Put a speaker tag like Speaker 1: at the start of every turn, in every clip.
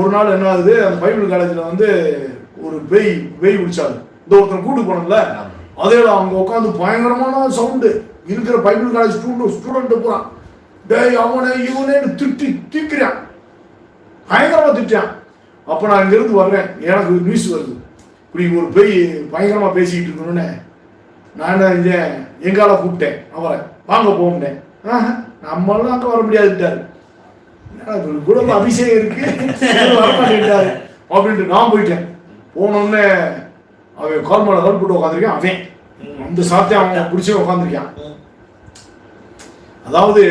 Speaker 1: ஒரு நாள் என்ன ஆகுது? அந்த பைபிள் காலேஜில் வந்து ஒரு வெய் வெய் பிடிச்சாரு இந்த ஒருத்தர் கூட்டு போனோம்ல அதே அவங்க உட்காந்து பயங்கரமான சவுண்டு. இருக்கிற பைபிள் காலேஜ் ஸ்டூடெண்ட் ஸ்டூடெண்ட் பூரா டேய் அவனை இவனேன்னு திட்டி திக்கிறான் பயங்கரமாக திட்டான் அப்போ நான் இங்கிருந்து வர்றேன். எனக்கு நியூஸ் வருது. இப்படி ஒரு பெய் பயங்கரமாக பேசிக்கிட்டு இருக்கணும்னு. நான் என்ன எங்கால கூப்பிட்டேன். அவரை. வாங்க போம்னேன் ஆஹா, நம்மளாம் அங்கே வர முடியாதுட்டாரு குடும்ப அபிஷேகம் இருக்கு. இவர் வர மாட்டேன்ட்டாரு. அப்படின்ட்டு நான் போயிட்டேன். போனோடனே அவன் கால் மேல கால் போட்டு உட்காந்துருக்கான் அவன். அந்த சாத்தியம் அவன் பிடிச்சி உட்காந்துருக்கான் அதாவது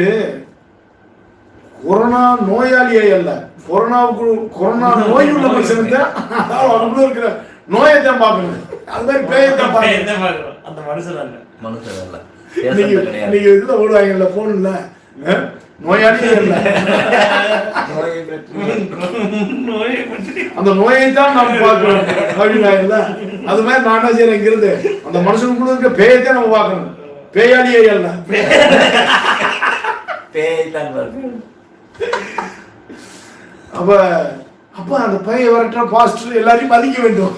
Speaker 1: கொரோனா நோயாளியே அல்ல. கொரோனாவுக்கு கொரோனா நோய் உள்ள மனுஷன் தான் அதாவது அவனுக்குள்ள இருக்கிற நோயை தான் பார்க்கணும். அது மாதிரி பேயை தான் பார்க்கணும்?
Speaker 2: அந்த மனுஷன் அல்ல.
Speaker 3: மனுஷன் அல்ல. கிடையாது.
Speaker 1: நீங்க இதுல ஓடுவாங்கல்ல போன்ல நோயாளியே இல்ல. அந்த நோயை தான் நம்ம பார்க்கணும் அப்படின்னாங்கல்ல அது மாதிரி நான் செய்யறேன் இங்கிருந்து அந்த மனுஷனுக்குள்ள இருக்க பேயை தான் நம்ம பார்க்கணும் பேயாளியே அல்ல
Speaker 3: பேய் தான் வருது
Speaker 1: அப்ப அப்ப அந்த பைய வரட்ட பாஸ்டர் எல்லாரையும் மதிக்க வேண்டும்.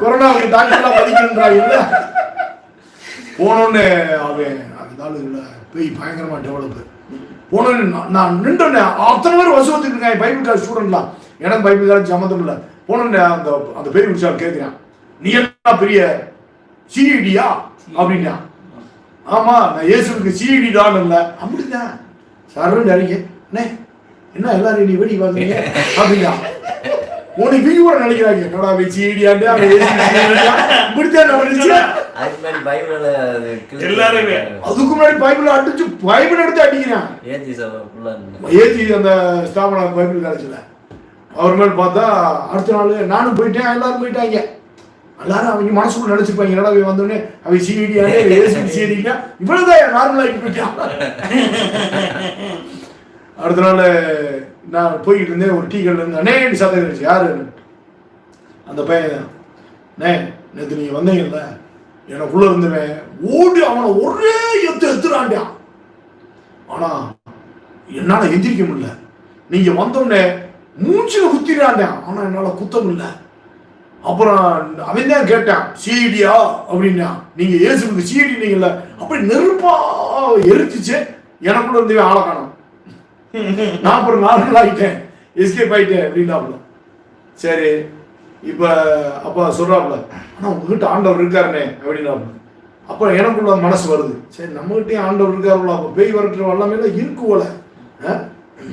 Speaker 1: கொரோனாவுக்கு டாக்டர்லாம் மதிக்கின்றாங்க போனோன்னு அவன் அதனால இல்ல பேய் பயங்கரமாக டெவலப்பு போனோன்னு நான் நான் நின்றேன். அத்தனை பேர் வசூலத்துக்கு இருக்காங்க. பைபிள் காலேஜ் ஸ்டூடெண்ட்லாம் எனக்கு பைபிள் காலேஜ் சம்மந்தம் இல்லை. போனோன்னு அந்த அந்த பேய் விஷயம் கேட்குறேன். நீ என்ன பெரிய சிஇடியா அப்படின்னா. ஆமாம் நான் இயேசுக்கு சிஇடி தான் இல்லை. அப்படிதான். சரண்டு அடிக்க அண்ணே என்ன எல்லாரும் நீ வெடி பார்த்தீங்க அப்படின்னா. உனக்கு வீ கூட நினைக்கிறாங்க. என்னடா வை சிஇடியாண்டு அவன் இப்படித்தான்
Speaker 3: கிழிச்சு
Speaker 2: எல்லாருமே.
Speaker 1: அதுக்கு முன்னாடி பைபிள் அடிச்சு பைபிள் எடுத்து அடிக்கிறான்.
Speaker 3: ஏஜி
Speaker 1: அந்த ஸ்தாபன பைபிள் காலேஜில். அவர் மேல் பார்த்தா அடுத்த நாள் நானும் போயிட்டேன் எல்லாரும் போயிட்டாங்க. எல்லாரும் அவங்க மனசுக்குள்ள நினைச்சுப்பாங்க என்னடா இவன் வந்தோடனே அவன் சிஇடியானே ஏசி சிஇடியா இவ்வளவுதான் நார்மலாகி போயிட்டான். அடுத்த நாள் நான் போய்கிட்டு இருந்தேன் ஒரு டீ கடையில் இருந்து. அண்ணே சத்தம் இருந்துச்சு யார்? அந்த பையன் தான். அண்ணே நேற்று நீங்கள் வந்தீங்கல்ல எனக்குள்ளே இருந்தவன் ஓடி அவனை ஒரே எத்து எத்துறான்டான் ஆனால் என்னால் எந்திரிக்க முடியல. நீங்கள் வந்தோடனே மூச்சில் குத்திடாண்டேன் ஆனால் என்னால் குத்த முடியல. அப்புறம் அவன் தான் கேட்டான் சிஐடியா அப்படின்னா நீங்கள் ஏசுக்கு சிஇடி நீங்கள் அப்படி நெருப்பாக எரிச்சிச்சு எனக்குள்ள இருந்தவே ஆளை காணும். நான் அப்புறம் நார்மல் ஆகிட்டேன் எஸ்கேப் ஆயிட்டேன் அப்படின்னாப்புல. சரி இப்ப அப்பா சொல்கிறாப்புல ஆனா உங்ககிட்ட ஆண்டவர் இருக்காருனே அப்படின்னாப்புல. அப்ப எனக்குள்ள மனசு வருது. சரி நம்மகிட்டயும் ஆண்டவர் இருக்காருல்ல அப்ப பேய் வரட்டுற எல்லாமே இருக்கும் போல. ஆ?